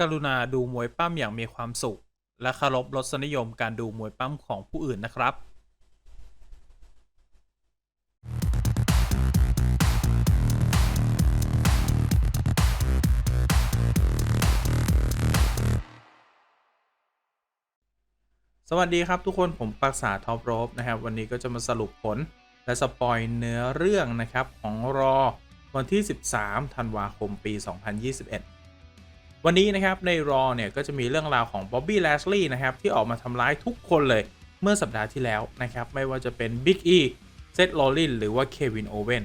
กรุณาดูมวยปั้มอย่างมีความสุข และเคารพรสนิยมการดูมวยปั้มของผู้อื่นนะครับสวัสดีครับทุกคนผมปรักษาท็อปโรบนะครับ วันนี้ก็จะมาสรุปผลและสปอยเนื้อเรื่องนะครับ ของรอวันที่ 13 ธันวาคมปี 2021 วันนี้นะครับในรอเนี่ยก็จะมีเรื่องราวของบ๊อบบี้แลชลีย์นะครับที่ออกมาทำร้ายทุกคนเลยเมื่อสัปดาห์ที่แล้วนะครับไม่ว่าจะเป็นบิ๊กอีเซธโรลินหรือว่าเควินโอเวน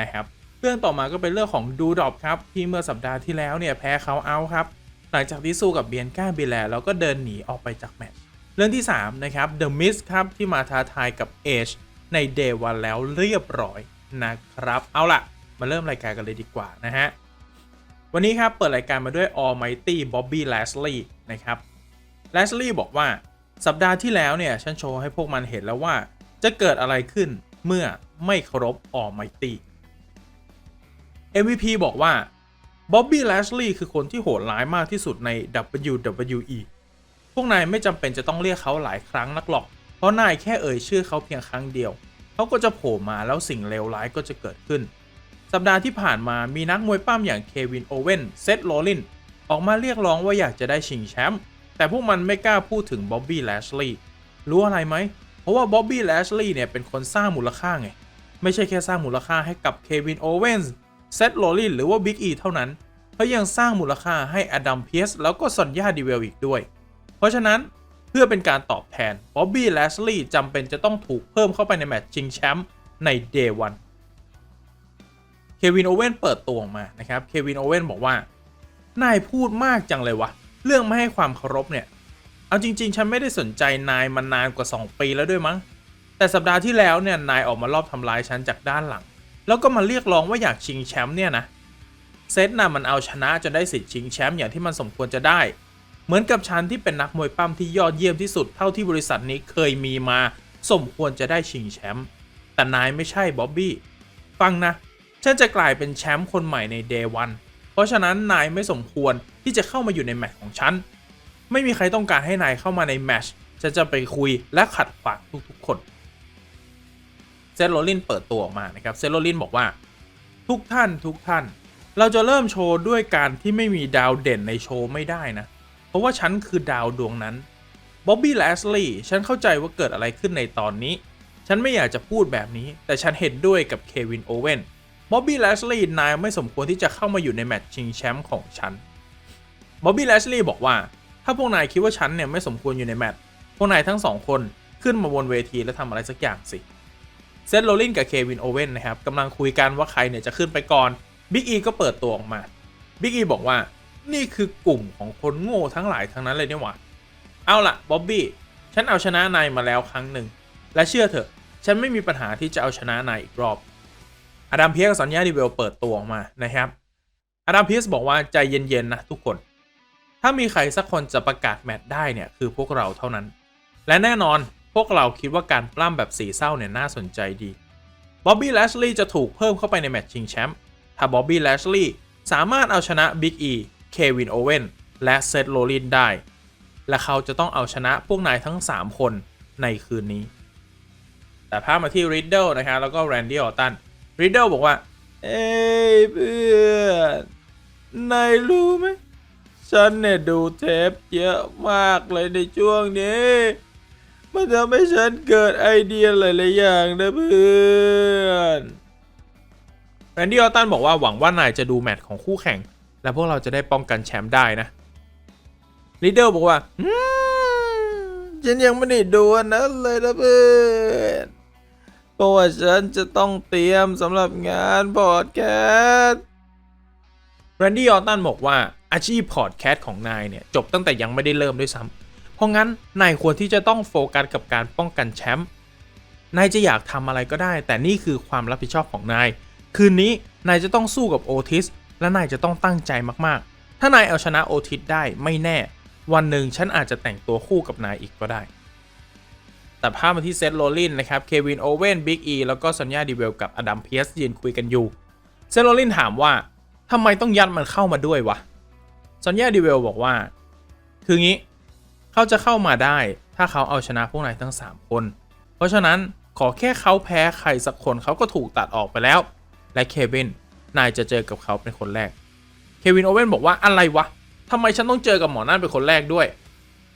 นะครับเรื่องต่อมาก็เป็นเรื่องของดูดอปครับที่เมื่อสัปดาห์ที่แล้วเนี่ยแพ้เขาเอาครับหลังจากที่สู้กับเบียนก้าเบลแลแล้วก็เดินหนีออกไปจากแมตช์เรื่องที่3นะครับ The Mist ครับที่มาท้าทายกับ Age ใน Day 1แล้วเรียบร้อยนะครับเอาล่ะ มาเริ่มรายการกันเลยดีกว่านะฮะ วันนี้ครับเปิดรายการมาด้วย Almighty Bobby Lashley นะครับ Lashley บอกว่าสัปดาห์ที่แล้วเนี่ยฉันโชว์ให้พวกมันเห็นแล้วว่า จะเกิดอะไรขึ้นเมื่อไม่เคารพ Almighty MVP บอกว่า Bobby Lashley คือคนที่โหดร้ายมากที่สุดใน WWE พวกนายไม่จำเป็นจะต้องเรียกเขาหลายครั้งนักหรอก เพราะนายแค่เอ่ยชื่อเขาเพียงครั้งเดียว เขาก็จะโผล่มาแล้วสิ่งเลวร้ายก็จะเกิดขึ้น สัปดาห์ที่ผ่านมามีนักมวยปั้มอย่างเควินโอเวนเซธโรลินออกมาเรียกร้องว่าอยากจะได้ชิงแชมป์แต่พวกมันไม่กล้าพูดถึงบ๊อบบี้แลชลีย์รู้อะไรไหม เพราะว่าบ๊อบบี้แลชลีย์เนี่ยเป็นคนสร้างมูลค่าไง ไม่ใช่แค่สร้างมูลค่าให้กับเควินโอเวนเซธโรลินหรือว่าบิ๊กอีเท่านั้นเขายังสร้างมูลค่าให้อดัมเพียสแล้วก็ซอนยาดีเวลอีกด้วย เพราะฉะนั้นเพื่อเป็นการตอบแทนบ๊อบบี้แลชลีย์จำเป็นจะต้องถูกเพิ่มเข้าไปในแมตช์ชิงแชมป์ในเดย์วัน วินโอเว่นเปิดตัวออกมานะครับเควินโอเว่นบอกว่านายพูดมากจังเลยวะเรื่องไม่ให้ความเคารพเนี่ย เอาจริง ๆ ฉันไม่ได้สนใจนายมานานกว่า 2 ปีแล้วด้วยมั้ง แต่สัปดาห์ที่แล้วเนี่ยนายออกมารอบทำร้ายฉันจากด้านหลัง แล้วก็มาเรียกร้องว่าอยากชิงแชมป์เนี่ยนะเซตน่ะมันเอาชนะจนได้สิทธิ์ชิงแชมป์อย่างที่มันสมควรจะได้ เหมือนกับฉันที่เป็นนักมวยปั้มที่ยอดเยี่ยมที่สุดเท่าที่บริษัทนี้เคยมีมาสมควรจะได้ชิงแชมป์แต่นายไม่ใช่บ๊อบบี้ฟังนะ ฉันจะกลายเป็นแชมป์คนใหม่ในเดย์วันเพราะฉะนั้นนายไม่สมควรที่จะเข้ามาอยู่ในแมตช์ของฉัน ไม่มีใครต้องการให้นายเข้ามาในแมตช์ฉันจะไปคุยและขัดขวางทุกๆคนเซธโรลินเปิดตัวออกมานะครับเซธโรลินบอกว่า ทุกท่านทุกท่าน เราจะเริ่มโชว์ด้วยการที่ไม่มีดาวเด่นในโชว์ไม่ได้นะ เพราะว่าฉันคือดาวดวงนั้นบ๊อบบี้แลสลีย์ฉันเข้าใจว่าเกิดอะไรขึ้นในตอนนี้ ฉันไม่อยากจะพูดแบบนี้ แต่ฉันเห็นด้วยกับเควินโอเวน บ๊อบบี้แลสลีย์นายไม่สมควรที่จะเข้ามาอยู่ในแมตช์ชิงแชมป์ของฉันบ๊อบบี้แลสลีย์บอกว่า ถ้าพวกนายคิดว่าฉันเนี่ยไม่สมควรอยู่ในแมตช์พวกนายทั้งสองคนขึ้นมาบนเวทีแล้วทำอะไรสักอย่างสิเซธโรลลินกับเควินโอเว่นนะครับกำลังคุยกันว่าใครเนี่ยจะขึ้นไปก่อนบิ๊กอีก็เปิดตัวออกมาบิ๊กอีบอกว่านี่คือกลุ่มของคนโง่ทั้งหลายทั้งนั้นเลยเนี่ยหว่าเอาล่ะบ๊อบบี้ฉันเอาชนะนายมาแล้วครั้งหนึ่งและเชื่อเถอะ ฉันไม่มีปัญหาที่จะเอาชนะนายอีกรอบ อดัมเพียสกับสัญญาดีเวลเปิดตัวออกมานะครับอดัมเพียสบอกว่าใจเย็นๆนะทุกคน ถ้ามีใครสักคนจะประกาศแมตช์ได้เนี่ยคือพวกเราเท่านั้น และแน่นอนพวกเราคิดว่าการปล้ำแบบสีเศร้าเนี่ยน่าสนใจดีบ๊อบบี้แลชลีย์จะถูกเพิ่มเข้าไปในแมตช์ชิงแชมป์ถ้าบ๊อบบี้แลชลีย์สามารถเอาชนะบิ๊กอีเควินโอเวนและเซธโรลินได้ และเขาจะต้องเอาชนะพวกนายทั้ง 3 คนในคืนนี้ แต่พามาที่ริดเดิลนะครับแล้วก็แรนดี้ออตตัน ริดเดิลบอกว่า เอ้ยเพื่อนนายรู้ไหมฉันเนี่ยดูเทปเยอะมากเลยในช่วงนี้ มันทำให้ฉันเกิดไอเดียหลายๆอย่างนะเพื่อนแรนดี้ออตตันบอกว่าหวังว่านายจะดูแมตช์ของคู่แข่ง และพวกเราจะได้ป้องกันแชมป์ได้นะลีดเดอร์บอกว่าอืมฉันยังไม่ได้ดูอันนั้นเลยนะเพื่อน เพราะว่าฉันจะต้องเตรียมสำหรับงานพอดแคสต์แรนดี้ออตตันบอกว่าอาชีพพอดแคสต์ของนายเนี่ยจบตั้งแต่ยังไม่ได้เริ่มด้วยซ้ำเพราะงั้นนายควรที่จะต้องโฟกัสกับการป้องกันแชมป์นายจะอยากทำอะไรก็ได้ แต่นี่คือความรับผิดชอบของนาย คืนนี้นายจะต้องสู้กับโอทิสและนายจะต้องตั้งใจมากๆ ถ้านายเอาชนะโอทิสได้ไม่แน่ วันหนึ่งฉันอาจจะแต่งตัวคู่กับนายอีกก็ได้ แต่ภาพมาที่เซธโรลินนะครับ เควินโอเวนบิ๊กอี แล้วก็สัญญาดีเวลกับอดัมเพียสยืนคุยกันอยู่ เซธโรลินถามว่าทำไมต้องยัดมันเข้ามาด้วยวะ ซอนยาดิเวลบอกว่า คืองี้ เขาจะเข้ามาได้ ถ้าเขาเอาชนะพวกนายทั้ง 3 คน เพราะฉะนั้นขอแค่เขาแพ้ใครสักคนเขาก็ถูกตัดออกไปแล้ว และเควิน นายจะเจอกับเขาเป็นคนแรก เควินโอเว่นบอกว่าอะไรวะทำไมฉันต้องเจอกับหมอนั่นเป็นคนแรกด้วย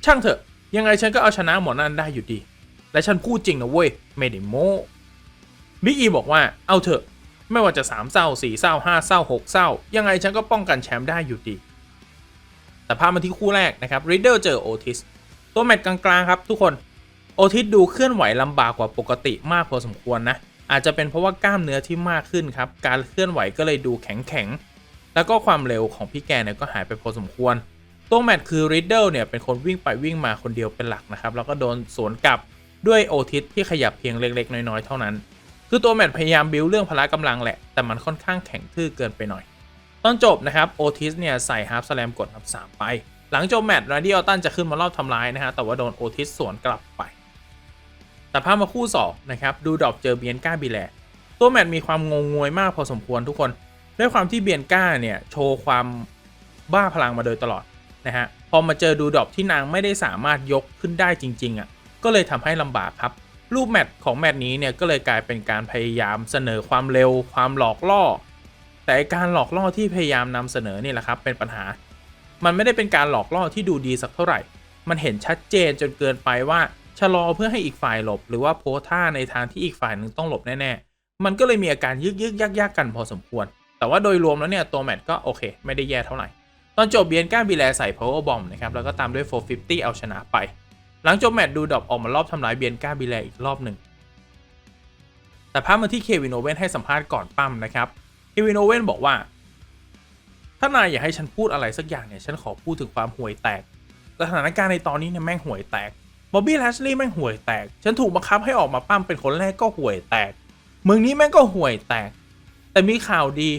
ช่างเถอะ ยังไงฉันก็เอาชนะหมอนั่นได้อยู่ดี และฉันพูดจริงนะเว้ยไม่ได้โม้บิ๊กอีบอกว่าเอาเถอะ ไม่ว่าจะสามเศร้าสี่เศร้าห้าเศร้าหกเศร้ายังไงฉันก็ป้องกันแชมป์ได้อยู่ดี แต่พามาที่คู่แรกนะครับริดเดิลเจอโอทิสตัวแมตช์กลางๆครับทุกคนโอทิสดูเคลื่อนไหวลำบากกว่าปกติมากพอสมควรนะอาจจะเป็นเพราะว่ากล้ามเนื้อที่มากขึ้นครับการเคลื่อนไหวก็เลยดูแข็งๆแล้วก็ความเร็วของพี่แกเนี่ยก็หายไปพอสมควรตัวแมตช์คือริดเดิลเนี่ยเป็นคนวิ่งไปวิ่งมาคนเดียวเป็นหลักนะครับแล้วก็โดนสวนกลับ ด้วยโอทิสที่ขยับเพียงเล็กๆ น้อยๆ เท่านั้น คือตัวแมตพยายามบิวเรื่องพละกำลังแหละ แต่มันค่อนข้างแข็งทื่อเกินไปหน่อย ตอนจบนะครับโอทิสเนี่ยใส่ฮาร์ฟสแลมกดนับสามไป หลังจบแมตช์ราดิออตันจะขึ้นมารอบทำร้ายนะฮะ แต่ว่าโดนโอทิสสวนกลับไป แต่พามาคู่2นะครับ ดูดอปเจอเบียนก้าบิแลตัวแมตช์มีความงงงวยมากพอสมควรทุกคน ด้วยความที่เบียนก้าเนี่ยโชว์ความบ้าพลังมาโดยตลอดนะฮะ พอมาเจอดูดอปที่นางไม่ได้สามารถยกขึ้นได้จริงๆอะ่ะ ก็เลยทำให้ลำบากครับ รูปแมตช์ของแมตช์นี้เนี่ยก็เลยกลายเป็นการพยายามเสนอความเร็ว ความหลอกล่อ แต่การหลอกล่อที่พยายามนำเสนอนี่แหละครับเป็นปัญหา มันไม่ได้เป็นการหลอกล่อที่ดูดีสักเท่าไหร่ มันเห็นชัดเจนจนเกินไปว่าชะลอเพื่อให้อีกฝ่ายหลบ หรือว่าโพท่าในทางที่อีกฝ่ายหนึ่งต้องหลบแน่ๆ มันก็เลยมีอาการยึกยึกยักยักกันพอสมควร แต่ว่าโดยรวมแล้วเนี่ยตัวแมตช์ก็โอเค ไม่ได้แย่เท่าไหร่ ตอนจบเบียนก้าบีแลใส่ power bomb นะครับ แล้วก็ตามด้วย 450 เอาชนะไป หลังจบแมตช์ดูดอปออกมารอบทำร้ายเบียนก้าบีแลอีกรอบหนึ่ง แต่พามาที่เควินโอเวนให้สัมภาษณ์ก่อนปั้มนะครับ เควินโอเวนบอกว่า ถ้านายอยากให้ฉันพูดอะไรสักอย่างเนี่ย ฉันขอพูดถึงความห่วยแตก สถานการณ์ในตอนนี้เนี่ยแม่งห่วยแตก บอบบี้แลชลีย์แม่งห่วยแตก ฉันถูกบังคับให้ออกมาปั้มเป็นคนแรกก็ห่วยแตกเมืองนี้แม่งก็ห่วยแตก แต่มีข่าวดี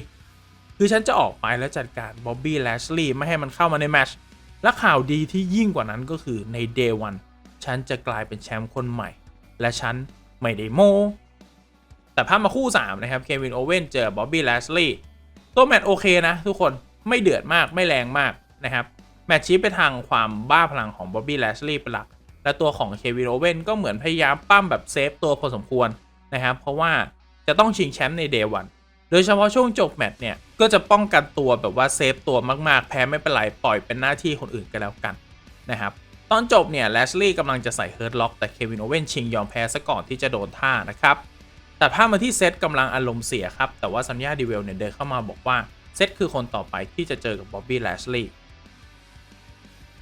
คือฉันจะออกไปแล้วจัดการบอบบี้แลชลีย์ไม่ให้มันเข้ามาในแมช และข่าวดีที่ยิ่งกว่านั้นก็คือในเดย์วัน ฉันจะกลายเป็นแชมป์คนใหม่ และฉันไม่ได้โม แต่ภาพมาคู่ 3 นะครับ เควินโอเว่นเจอบ๊อบบี้แลชลีย์ตัวแมตช์โอเคนะทุกคนไม่เดือดมากไม่แรงมากนะครับ แมตช์ชี้ไปทางความบ้าพลังของบ๊อบบี้แลชลีย์เป็นหลัก และตัวของเควินโอเว่นก็เหมือนพยายามปั้มแบบเซฟตัวพอสมควรนะครับ เพราะว่าจะต้องชิงแชมป์ในเดย์วันโดยเฉพาะช่วงจบแมตช์เนี่ยก็จะป้องกันตัวแบบว่าเซฟตัวมากๆ แพ้ไม่เป็นไรปล่อยเป็นหน้าที่คนอื่นกันแล้วกันนะครับ ตอนจบเนี่ยแลชลีย์กำลังจะใส่เฮิร์ตล็อกแต่เควินโอเว่นชิงยอมแพ้ซะก่อนที่จะโดนท่านะครับแต่ภาพมาที่เซตกำลังอารมณ์เสียครับ แต่ว่าซันยาดีเวลเนี่ยเดินเข้ามาบอกว่า เซตคือคนต่อไปที่จะเจอกับบ๊อบบี้แลชลีย์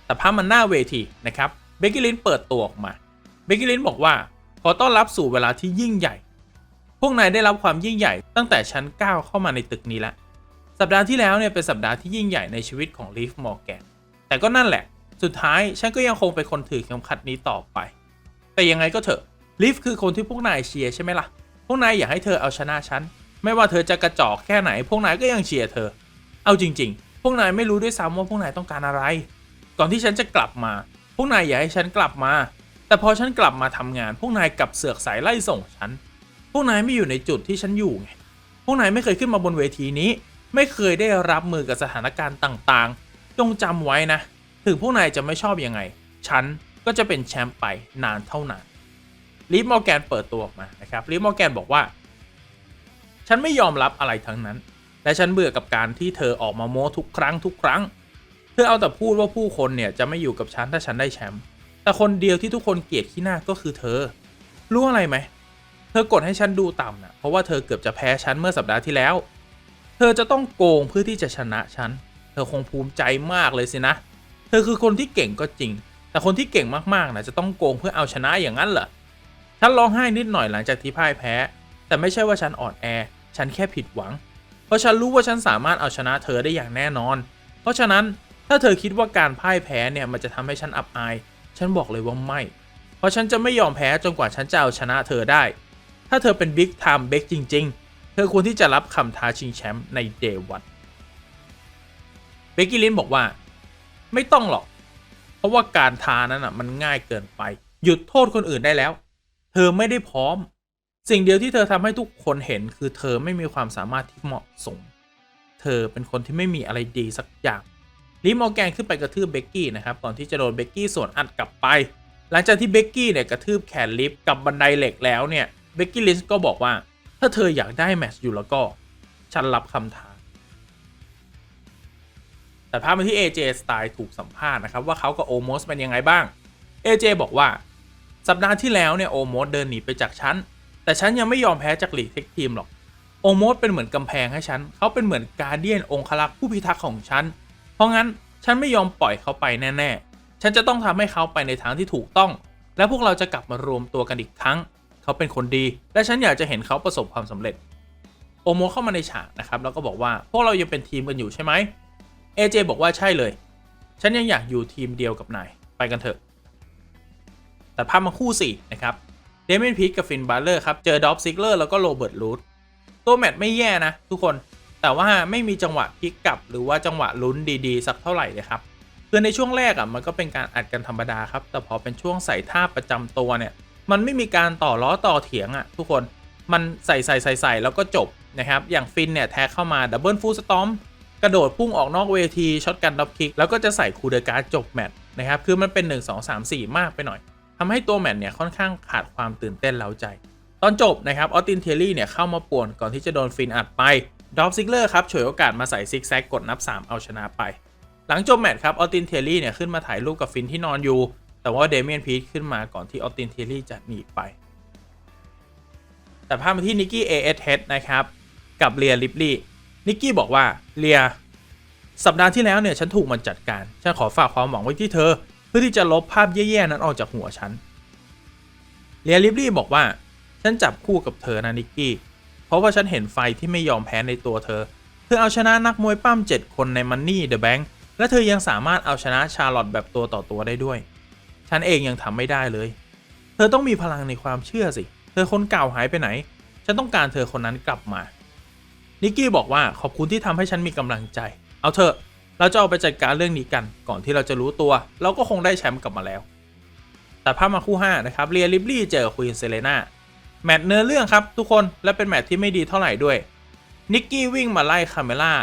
แต่ภาพมันหน้าเวทีนะครับเบกกี้ลินเปิดตัวออกมาเบกกี้ลินบอกว่า ขอต้อนรับสู่เวลาที่ยิ่งใหญ่ พวกนายได้รับความยิ่งใหญ่ตั้งแต่ชั้นก้าวเข้ามาในตึกนี้ล้วสัปดาห์ที่แล้วเนี่ยเป็นสัปดาห์ที่ยิ่งใหญ่ในชีวิตของลีฟมอร์แกนแต่ก็นั่นแหละ สุดท้ายฉันก็ยังคงเป็นคนถือเข็มขัดนี้ต่อไป แต่ยังไงก็เถอะลีฟคือคนที่พวกนายเชียร์ใช่ไหมล่ะ พวกนายอยากให้เธอเอาชนะฉัน ไม่ว่าเธอจะกระจอกแค่ไหน พวกนายก็ยังเชียร์เธอ เอาจริง ๆ พวกนายไม่รู้ด้วยซ้ำว่าพวกนายต้องการอะไร ก่อนที่ฉันจะกลับมา พวกนายอยากให้ฉันกลับมา แต่พอฉันกลับมาทำงาน พวกนายกลับเสือกสายไล่ส่งฉัน พวกนายไม่อยู่ในจุดที่ฉันอยู่ไง พวกนายไม่เคยขึ้นมาบนเวทีนี้ ไม่เคยได้รับมือกับสถานการณ์ต่างๆ จงจำไว้นะ ถึงพวกนายจะไม่ชอบยังไง ฉันก็จะเป็นแชมป์ไปนานเท่านานลีฟมอร์แกนเปิดตัวออกมานะครับลีฟมอร์แกนบอกว่า ฉันไม่ยอมรับอะไรทั้งนั้น และฉันเบื่อกับการที่เธอออกมาโม้ทุกครั้งทุกครั้ง เธอเอาแต่พูดว่าผู้คนเนี่ยจะไม่อยู่กับฉันถ้าฉันได้แชมป์ แต่คนเดียวที่ทุกคนเกลียดขี้หน้าก็คือเธอ รู้อะไรไหม เธอกดให้ฉันดูต่ำนะเพราะว่าเธอเกือบจะแพ้ฉันเมื่อสัปดาห์ที่แล้ว เธอจะต้องโกงเพื่อที่จะชนะฉัน เธอคงภูมิใจมากเลยสินะ เธอคือคนที่เก่งก็จริง แต่คนที่เก่งมากๆนะจะต้องโกงเพื่อเอาชนะอย่างนั้นเหรอ ฉันร้องไห้นิดหน่อยหลังจากที่พ่ายแพ้ แต่ไม่ใช่ว่าฉันอ่อนแอ ฉันแค่ผิดหวัง เพราะฉันรู้ว่าฉันสามารถเอาชนะเธอได้อย่างแน่นอน เพราะฉะนั้นถ้าเธอคิดว่าการพ่ายแพ้เนี่ยมันจะทำให้ฉันอับอาย ฉันบอกเลยว่าไม่ เพราะฉันจะไม่ยอมแพ้จนกว่าฉันจะเอาชนะเธอได้ ถ้าเธอเป็นบิ๊กไทม์เบกจริง ๆ เธอควรที่จะรับคำท้าชิงแชมป์ในเดวันเบกกี้ลินบอกว่า ไม่ต้องหรอก เพราะว่าการทานั้นอะ มันง่ายเกินไป หยุดโทษคนอื่นได้แล้ว เธอไม่ได้พร้อม สิ่งเดียวที่เธอทำให้ทุกคนเห็นคือเธอไม่มีความสามารถที่เหมาะสม เธอเป็นคนที่ไม่มีอะไรดีสักอย่างลิมอแกนขึ้นไปกระทืบเบกกี้นะครับก่อนที่จะโดนเบกกี้สวนอัดกลับไป หลังจากที่เบกกี้เนี่ยกระทืบแขนลิฟกับบันไดเหล็กแล้วเนี่ยเบกกี้ลิส์ก็บอกว่า ถ้าเธออยากได้แมตช์อยู่แล้วก็ ฉันรับคำท้า แต่ภาพมาที่ AJ Style ถูกสัมภาษณ์นะครับว่าเขากับโอมอสเป็นยังไงบ้าง AJ บอกว่า สัปดาห์ที่แล้วเนี่ยโอมอสเดินหนีไปจากฉัน แต่ฉันยังไม่ยอมแพ้จากหลีกเทคทีมหรอก โอมอสเป็นเหมือนกำแพงให้ฉัน เขาเป็นเหมือนการเดียนองคลักษ์ผู้พิทักษ์ของฉัน เพราะงั้นฉันไม่ยอมปล่อยเขาไปแน่ๆ ฉันจะต้องทำให้เขาไปในทางที่ถูกต้อง และพวกเราจะกลับมารวมตัวกันอีกครั้ง เขาเป็นคนดี และฉันอยากจะเห็นเขาประสบความสำเร็จ โอโมเข้ามาในฉากนะครับแล้วก็บอกว่าพวกเรายังเป็นทีมกันอยู่ใช่ไหม เอเจบอกว่าใช่เลย ฉันยังอยากอยู่ทีมเดียวกับนาย ไปกันเถอะ แต่ภาพมาคู่4นะครับ เดเมนพีคกับฟินบาร์เลอร์ครับ เจอดอฟซิกเลอร์แล้วก็โรเบิร์ตลูดตัวแมตช์ไม่แย่นะทุกคน แต่ว่าไม่มีจังหวะพลิกกลับ หรือว่าจังหวะลุ้นดีๆ สักเท่าไหร่เลยครับ คือในช่วงแรกอะมันก็เป็นการอัดกันธรรมดาครับ แต่พอเป็นช่วงใส่ท่าประจำตัวเนี่ย มันไม่มีการต่อล้อต่อเถียงอะทุกคน มันใส่ใส่ใส่ใส่แล้วก็จบนะครับ อย่างฟินเนี่ยแท็กเข้ามาดับเบิลฟูลสตอม กระโดดพุ่งออกนอกเวทีช็อตกันดับคิกแล้วก็จะใส่คูเดการ์ดจบแมตช์นะครับคือมันเป็น 1 2 3 4 มากไปหน่อยทำให้ตัวแมตช์เนี่ยค่อนข้างขาดความตื่นเต้นเล้าใจ ตอนจบนะครับออสตินเทลลี่เนี่ยเข้ามาป่วนก่อนที่จะโดนฟินอัดไปดอฟซิกเลอร์ครับฉวยโอกาสมาใส่ซิกแซกกดนับ 3 เอาชนะไป หลังจบแมตช์ครับออสตินเทลลี่เนี่ยขึ้นมาถ่ายรูปกับฟินที่นอนอยู่ แต่ว่าเดเมียนพีทขึ้นมาก่อนที่ออสตินเทลลี่จะหนีไป แต่ภาพมาที่นิกกี้เอเอสเฮดนะครับกับเรียลิปลี่ นิกกี้บอกว่าเรียสัปดาห์ที่แล้วเนี่ยฉันถูกมันจัดการ ฉันขอฝากความหวังไว้ที่เธอ เพื่อที่จะลบภาพแย่ๆนั้นออกจากหัวฉันเรียลิปลี่บอกว่า ฉันจับคู่กับเธอนะนิกกี้ เพราะว่าฉันเห็นไฟที่ไม่ยอมแพ้ในตัวเธอ เธอเอาชนะนักมวยปั้ม 7 คนในมันนี่เดอะแบงค์และเธอยังสามารถเอาชนะชาร์ลอตแบบตัวต่อตัวได้ด้วย ฉันเองยังทำไม่ได้เลย เธอต้องมีพลังในความเชื่อสิ เธอคนเก่าหายไปไหน ฉันต้องการเธอคนนั้นกลับมา นิกกี้บอกว่าขอบคุณที่ทำให้ฉันมีกำลังใจ เอาเถอะ เราจะเอาไปจัดการเรื่องนี้กัน ก่อนที่เราจะรู้ตัว เราก็คงได้แชมป์กลับมาแล้ว แต่ภาพมาคู่ 5 นะครับเรียลิบลี่เจอควีนเซเลนาแมตช์เนื้อเรื่องครับทุกคนและเป็นแมตช์ที่ไม่ดีเท่าไหร่ด้วยนิกกี้วิ่งมาไล่คาเมล่า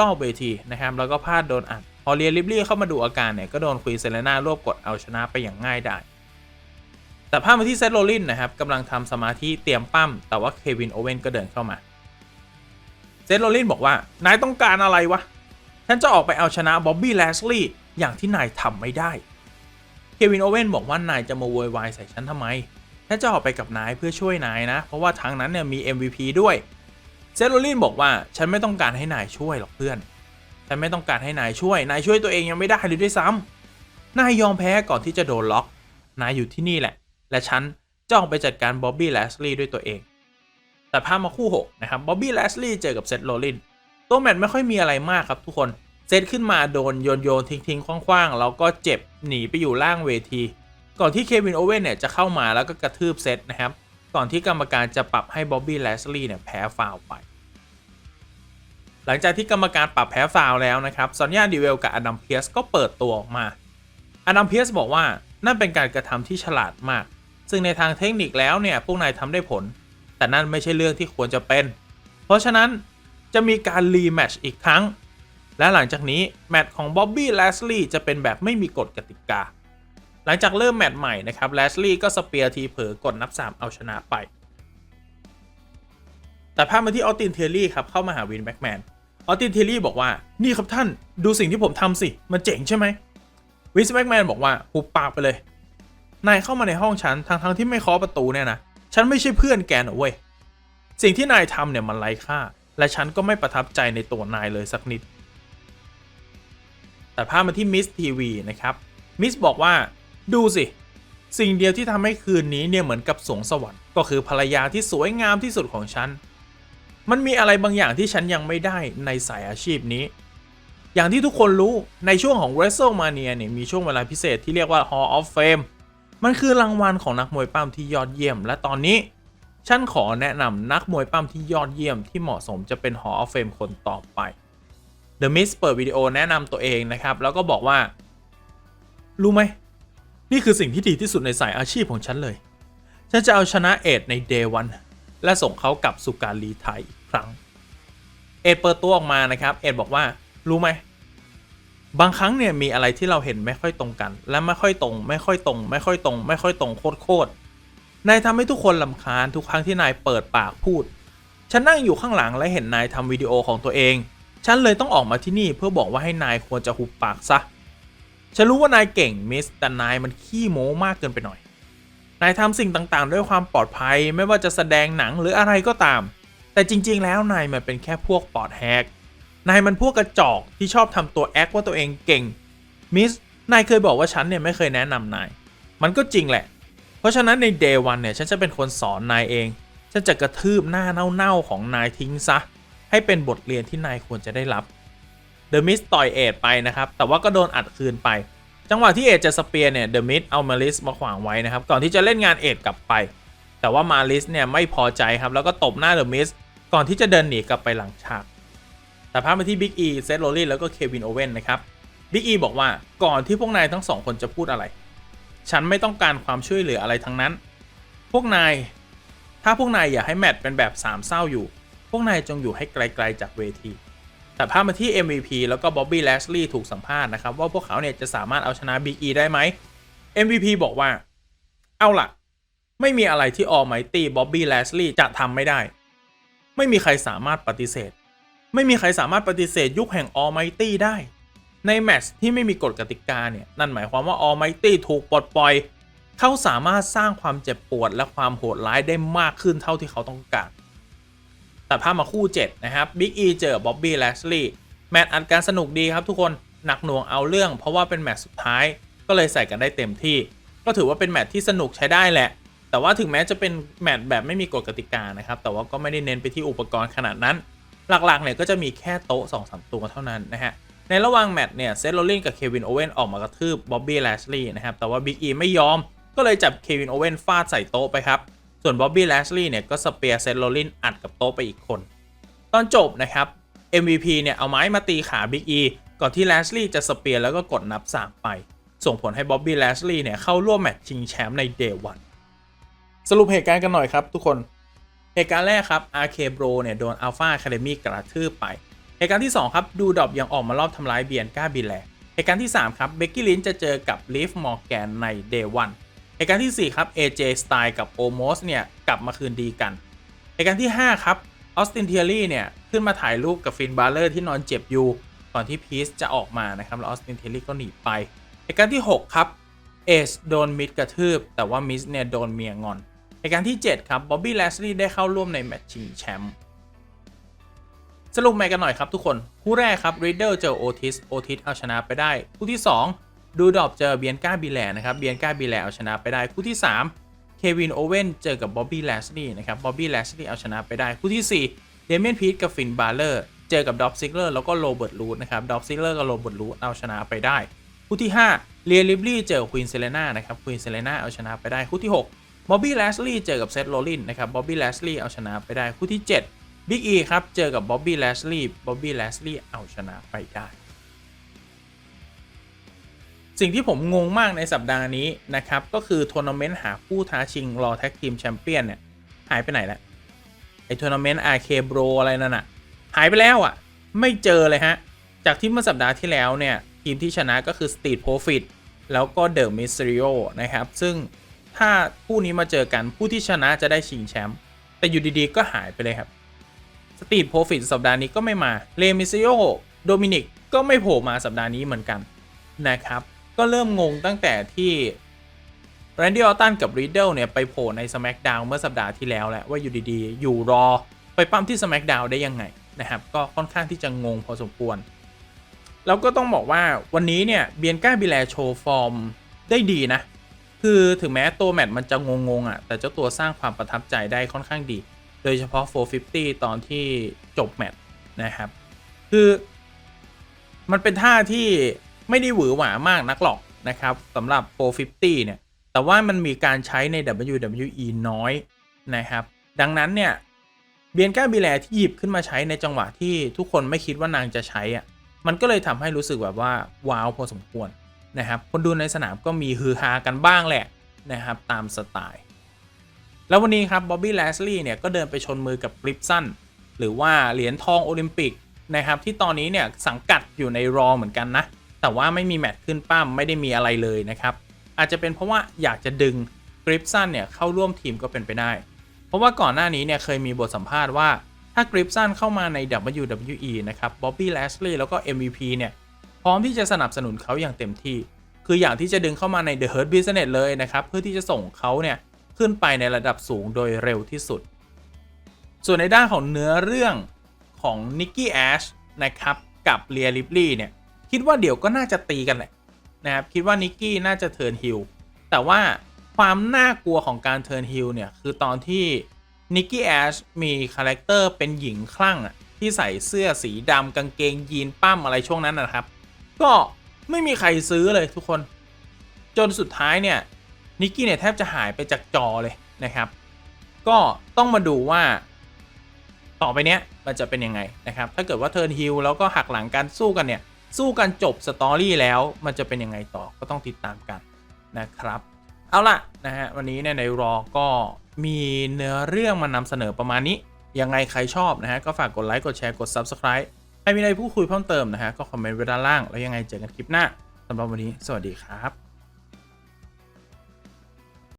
รอบเวทีนะครับแล้วก็พลาดโดนอัดพอเรียลิบลี่เข้ามาดูอาการเนี่ยก็โดนควีนเซเลนารวบกดเอาชนะไปอย่างง่ายไดายแต่ภาพมาที่เซตโรลลินนะครับกำลังทำสมาธิเตรียมปั้ม แต่ว่าเควินโอเว่นก็เดินเข้ามา เซตโรลลินบอกว่า นายต้องการอะไรวะ ฉันจะออกไปเอาชนะบ๊อบบี้แลสลีย์อย่างที่นายทำไม่ได้ เควินโอเว่นบอกว่านายจะมาโวยวายใส่ฉันทำไม ฉันจะออกไปกับนายเพื่อช่วยนายนะ เพราะว่าทางนั้นเนี่ยมี MVP ด้วย เซตโรลลินบอกว่าฉันไม่ต้องการให้นายช่วยหรอกเพื่อน ฉันไม่ต้องการให้นายช่วย นายช่วยตัวเองยังไม่ได้เลยด้วยซ้ำนายยอมแพ้ก่อนที่จะโดนล็อก นายอยู่ที่นี่แหละ และฉันจะออกไปจัดการบ๊อบบี้แลสลีย์ด้วยตัวเอง แต่ภาพมาคู่ 6 นะครับบ๊อบบี้แลสลีย์เจอกับเซตโรลินตัวแมตช์ไม่ค่อยมีอะไรมากครับทุกคนเซตขึ้นมาโดนโยนโยนทิ้งทิ้งคว้างๆแล้วก็เจ็บหนีไปอยู่ล่างเวที ก่อนที่เควินโอเว่นเนี่ยจะเข้ามาแล้วก็กระทืบเซตนะครับ ก่อนที่กรรมการจะปรับให้บ๊อบบี้แลสลีย์เนี่ยแพ้ฟาวไป หลังจากที่กรรมการปรับแพ้ฟาวแล้วนะครับซอนยาดิเวลกับอดัมเพียสก็เปิดตัวออกมาอดัมเพียสบอกว่านั่นเป็นการกระทำที่ฉลาดมาก ซึ่งในทางเทคนิคแล้วเนี่ยพวกนายทำได้ผล แต่นั่นไม่ใช่เรื่องที่ควรจะเป็น เพราะฉะนั้นจะมีการรีแมตช์อีกครั้ง และหลังจากนี้ แมตช์ของบ๊อบบี้แลสลีย์จะเป็นแบบไม่มีกฎกติกา หลังจากเริ่มแมตช์ใหม่นะครับแลสลีย์ก็สเปียร์ทีเผลอกดนับ 3 เอาชนะไป แต่ภาพมาที่ออตินเทลลี่ครับเข้ามาหาวินแบ็กแมนออตินเทลลี่บอกว่านี่ครับท่านดูสิ่งที่ผมทำสิ มันเจ๋งใช่ไหมวินส์แบ็กแมนบอกว่าหุบปากไปเลยนายเข้ามาในห้องฉันทางทั้งๆที่ไม่เคาะประตูเนี่ยนะ ฉันไม่ใช่เพื่อนแกนะเว้ย สิ่งที่นายทำเนี่ยมันไร้ค่า และฉันก็ไม่ประทับใจในตัวนายเลยสักนิด แต่ภาพมาที่มิสทีวีนะครับ มิสบอกว่า ดูสิ สิ่งเดียวที่ทำให้คืนนี้เนี่ยเหมือนกับสวงสวรรค์ก็คือภรรยาที่สวยงามที่สุดของฉัน มันมีอะไรบางอย่างที่ฉันยังไม่ได้ในสายอาชีพนี้ อย่างที่ทุกคนรู้ในช่วงของ WrestleMania เนี่ยมีช่วงเวลาพิเศษที่เรียกว่า Hall of Fame มันคือรางวัลของนักมวยปั้มที่ยอดเยี่ยม และตอนนี้ฉันขอแนะนำนักมวยปั้มที่ยอดเยี่ยมที่เหมาะสมจะเป็น Hall of Fame คนต่อไป The Miz เปิดวิดีโอแนะนำตัวเองนะครับ แล้วก็บอกว่า รู้ไหม นี่คือสิ่งที่ดีที่สุดในสายอาชีพของฉันเลย ฉันจะเอาชนะเอ็ดใน Day 1และส่งเขากลับสู่การรีไทยอีกครั้ง เอ็ดเปิดตัวออกมานะครับ เอ็ดบอกว่า รู้ไหม บางครั้งเนี่ยมีอะไรที่เราเห็นไม่ค่อยตรงกัน และไม่ค่อยตรง ไม่ค่อยตรง ไม่ค่อยตรง ไม่ค่อยตรงโคตรโคตรนายทำให้ทุกคนลำคาญทุกครั้งที่นายเปิดปากพูด ฉันนั่งอยู่ข้างหลังและเห็นนายทำวิดีโอของตัวเอง ฉันเลยต้องออกมาที่นี่เพื่อบอกว่าให้นายควรจะหุบปากซะ ฉันรู้ว่านายเก่งมิสแต่นายมันขี้โม้มากเกินไปหน่อย นายทำสิ่งต่างๆ ด้วยความปลอดภัยไม่ว่าจะแสดงหนังหรืออะไรก็ตาม แต่จริง ๆ แล้วนายมันเป็นแค่พวกปอดแฮก นายมันพวกกระจอกที่ชอบทำตัวแอคว่าตัวเองเก่ง มิส นายเคยบอกว่าฉันเนี่ยไม่เคยแนะนำนาย มันก็จริงแหละ เพราะฉะนั้นในเดย์วันเนี่ยฉันจะเป็นคนสอนนายเอง ฉันจะกระทืบหน้าเน่าๆของนายทิ้งซะ ให้เป็นบทเรียนที่นายควรจะได้รับเดอะมิสต่อยเอดไปนะครับ แต่ว่าก็โดนอัดคืนไป จังหวะที่เอดจะสเปียร์เนี่ยเดอะมิสเอามาลิสมาขวางไว้นะครับ ก่อนที่จะเล่นงานเอดกลับไป แต่ว่ามาลิสเนี่ยไม่พอใจครับ แล้วก็ตบหน้าเดอะมิสก่อนที่จะเดินหนีกลับไปหลังฉาก แต่ภาพมาที่บิ๊กอีเซธโรลลี่แล้วก็เควินโอเว่นนะครับบิ๊กอีบอกว่าก่อนที่พวกนายทั้งสองคนจะพูดอะไร ฉันไม่ต้องการความช่วยเหลืออะไรทั้งนั้น พวกนาย ถ้าพวกนายอยากให้แมตช์เป็นแบบสามเศร้าอยู่ พวกนายจงอยู่ให้ไกลๆจากเวที แต่ภาพมาที่ MVP แล้วก็บ๊อบบี้แลชลีย์ถูกสัมภาษณ์นะครับว่าพวกเขาเนี่ยจะสามารถเอาชนะ Big E ได้ไหม MVP บอกว่า เอาล่ะ ไม่มีอะไรที่ Almighty Bobby Lashley จะทำไม่ได้ ไม่มีใครสามารถปฏิเสธ ไม่มีใครสามารถปฏิเสธยุคแห่ง Almighty ได้ ในแมตช์ที่ไม่มีกฎกติกาเนี่ย นั่นหมายความว่า Almighty ถูกปลดปล่อย เขาสามารถสร้างความเจ็บปวดและความโหดร้ายได้มากขึ้นเท่าที่เขาต้องการแต่ภาพมาคู่ 7 นะครับบิ๊กอีเจอบ๊อบบี้แลชลีย์แมตช์อัดการสนุกดีครับทุกคนหนักหน่วงเอาเรื่อง เพราะว่าเป็นแมตช์สุดท้ายก็เลยใส่กันได้เต็มที่ ก็ถือว่าเป็นแมตช์ที่สนุกใช้ได้แหละ แต่ว่าถึงแม้จะเป็นแมตช์แบบไม่มีกฎกติกานะครับ แต่ว่าก็ไม่ได้เน้นไปที่อุปกรณ์ขนาดนั้น หลักๆเนี่ยก็จะมีแค่โต๊ะ2อสตัวเท่านั้นนะฮะ ในระหว่างแมตช์เนี่ยเซธโรลลินกับเควินโอเว่นออกมากระทืบบ๊อบบี้แลชลีย์นะครับ แต่ว่าบิ๊กอีไม่ยอม ก็เลยจับเควินโอเว่นฟาดใส่โต๊ะไปครับ ส่วนบ๊อบบี้แลชลีย์เนี่ยก็สเปียร์เซธโรลลินอัดกับโต๊ะไปอีกคน ตอนจบนะครับ MVP เนี่ยเอาไม้มาตีขาบิ๊กอีก่อนที่แลชลีย์จะสเปียร์แล้วก็กดนับ 3 ไป ส่งผลให้บ๊อบบี้แลชลีย์เนี่ยเข้าร่วมแมตช์ชิงแชมป์ในเดย์วันสรุปเหตุการณ์กันหน่อยครับทุกคน เหตุการณ์แรกครับ RK Bro เนี่ยโดน Alpha Academy กระทืบไป เหตุการณ์ที่ 2 ครับ ดูดอบยังออกมารอบทำร้ายเบียนก้าบิแลเหตุการณ์ที่ 3 ครับเบกกี้ลินจะเจอกับลิฟมอร์แกนใน Day 1เหตุการณ์ที่ 4 ครับ AJ Style กับ Omos เนี่ยกลับมาคืนดีกัน เหตุการณ์ที่ 5 ครับออสตินเทียรี่เนี่ยขึ้นมาถ่ายรูปกับฟินบาร์เลอร์ที่นอนเจ็บอยู่ก่อนที่พีซจะออกมานะครับแล้วออสตินเทียรี่ก็หนีไป เหตุการณ์ที่ 6 ครับเอชโดนมิดกระทืบ แต่ว่ามิสเนี่ยโดนเมียงอน เหตุการณ์ที่ 7 ครับบ๊อบบี้แลชลีย์ได้เข้าร่วมในแมตช์ชิงแชมป์สรุปแมตช์กันหน่อยครับทุกคน คู่แรกครับริดเดิลเจอโอทิสโอทิสเอาชนะไปได้ คู่ที่ 2 ดูดอบเจอเบียนก้าบิแลนะครับเบียนก้าบิแลเอาชนะไปได้ คู่ที่ 3 เควินโอเว่นเจอกับบ๊อบบี้แลชลีย์นะครับบ๊อบบี้แลชลีย์เอาชนะไปได้ คู่ที่ 4 เดเมียนพีทกับฟินบาร์เลอร์เจอกับด็อบซิกเลอร์แล้วก็โรเบิร์ตลูดนะครับด็อบซิกเลอร์กับโรเบิร์ตลูดเอาชนะไปได้ คู่ที่5เรียลิบลี่เจอควีนเซเลน่านะครับควีนเซเลน่าเอาชนะไปได้ คู่ที่ 6 บ๊อบบี้แลชลีย์เจอกับเซธโรลลินนะครับบ๊อบบี้แลชลีย์เอาชนะไปได้คู่ที่7บิ๊กอีครับเจอกับบ๊อบบี้แลชลีย์บ๊อบบี้แลชลีย์เอาชนะไปได้ สิ่งที่ผมงงมากในสัปดาห์นี้นะครับก็คือทัวร์นาเมนต์หาผู้ท้าชิงรอแท็กทีมแชมเปี้ยนเนี่ยหายไปไหนแล้วไอทัวร์นาเมนต์ RK Bro อะไรนั่นอะหายไปแล้วอะไม่เจอเลยฮะ จากที่เมื่อสัปดาห์ที่แล้วเนี่ยทีมที่ชนะก็คือ Street Profit แล้วก็ The Mysterio นะครับ ซึ่ง ถ้าคู่นี้มาเจอกันผู้ที่ชนะจะได้ชิงแชมป์แต่อยู่ดีๆก็หายไปเลยครับสตรีทโปรฟิตสัปดาห์นี้ก็ไม่มาเลมิซิโอโดมินิกก็ไม่โผล่มาสัปดาห์นี้เหมือนกันนะครับ ก็เริ่มงงตั้งแต่ที่แรนดี้ออตตันกับรีดเดิลเนี่ยไปโผล่ใน SmackDown เมื่อสัปดาห์ที่แล้วแหละว่าอยู่ดีๆ อยู่รอไปปั้มที่ SmackDown ได้ยังไงนะครับ ก็ค่อนข้างที่จะงงพอสมควร แล้วก็ต้องบอกว่าวันนี้เนี่ยเบียนก้าบิแลโชว์ฟอร์มได้ดีนะ คือถึงแม้ตัวแมตช์มันจะงงๆอะ แต่เจ้าตัวสร้างความประทับใจได้ค่อนข้างดี โดยเฉพาะ 450 ตอนที่จบแมตช์นะครับ คือมันเป็นท่าที่ไม่ได้หวือหวามากนักหรอกนะครับสำหรับ 450 เนี่ย แต่ว่ามันมีการใช้ใน WWE น้อยนะครับ ดังนั้นเนี่ยเบียนก้าบิแลที่หยิบขึ้นมาใช้ในจังหวะที่ทุกคนไม่คิดว่านางจะใช้อะ มันก็เลยทำให้รู้สึกแบบว่าว้าวพอสมควร นะครับคนดูในสนามก็มีฮือฮากันบ้างแหละนะครับตามสไตล์ แล้ววันนี้ครับบ๊อบบี้แลชลีย์เนี่ยก็เดินไปชนมือกับกริปสันหรือว่าเหรียญทองโอลิมปิกนะครับที่ตอนนี้เนี่ยสังกัดอยู่ในรอเหมือนกันนะ แต่ว่าไม่มีแมตช์ขึ้นปั้มไม่ได้มีอะไรเลยนะครับอาจจะเป็นเพราะว่าอยากจะดึงกริปสันเนี่ยเข้าร่วมทีมก็เป็นไปได้ เพราะว่าก่อนหน้านี้เนี่ยเคยมีบทสัมภาษณ์ว่าถ้ากริปสันเข้ามาใน WWE นะครับบ๊อบบี้แลชลีย์แล้วก็ MVP เนี่ย พร้อมที่จะสนับสนุนเขาอย่างเต็มที่ คืออย่างที่จะดึงเข้ามาใน The Hurt Business เลยนะครับ เพื่อที่จะส่งเขาเนี่ยขึ้นไปในระดับสูงโดยเร็วที่สุด ส่วนในด้านของเนื้อเรื่องของนิกกี้แอชนะครับกับเลียริปลีย์เนี่ยคิดว่าเดี๋ยวก็น่าจะตีกันแหละนะครับคิดว่านิกกี้น่าจะเทิร์นฮิลแต่ว่าความน่ากลัวของการเทิร์นฮิลเนี่ยคือตอนที่นิกกี้แอชมีคาแรคเตอร์เป็นหญิงคลั่งที่ใส่เสื้อสีดำกางเกงยีนปั้มอะไรช่วงนั้นนะครับ ก็ไม่มีใครซื้อเลยทุกคน จนสุดท้ายเนี่ยนิกกี้เนี่ยแทบจะหายไปจากจอเลยนะครับ ก็ต้องมาดูว่า ต่อไปเนี้ยมันจะเป็นยังไงนะครับ ถ้าเกิดว่าเทิร์นฮิลแล้วก็หักหลังการสู้กันเนี่ย สู้กันจบสตอรี่แล้วมันจะเป็นยังไงต่อก็ต้องติดตามกันนะครับ เอาล่ะนะฮะวันนี้เนี่ยในรอก็มีเนื้อเรื่องมานำเสนอประมาณนี้ ยังไงใครชอบนะฮะก็ฝากกดไลค์กดแชร์กด Subscribe ใครมีอะไรพูดคุยเพิ่มเติมนะฮะก็คอมเมนต์ไว้ด้านล่าง แล้วยังไงเจอกันคลิปหน้าสำหรับวันนี้สวัสดีครับ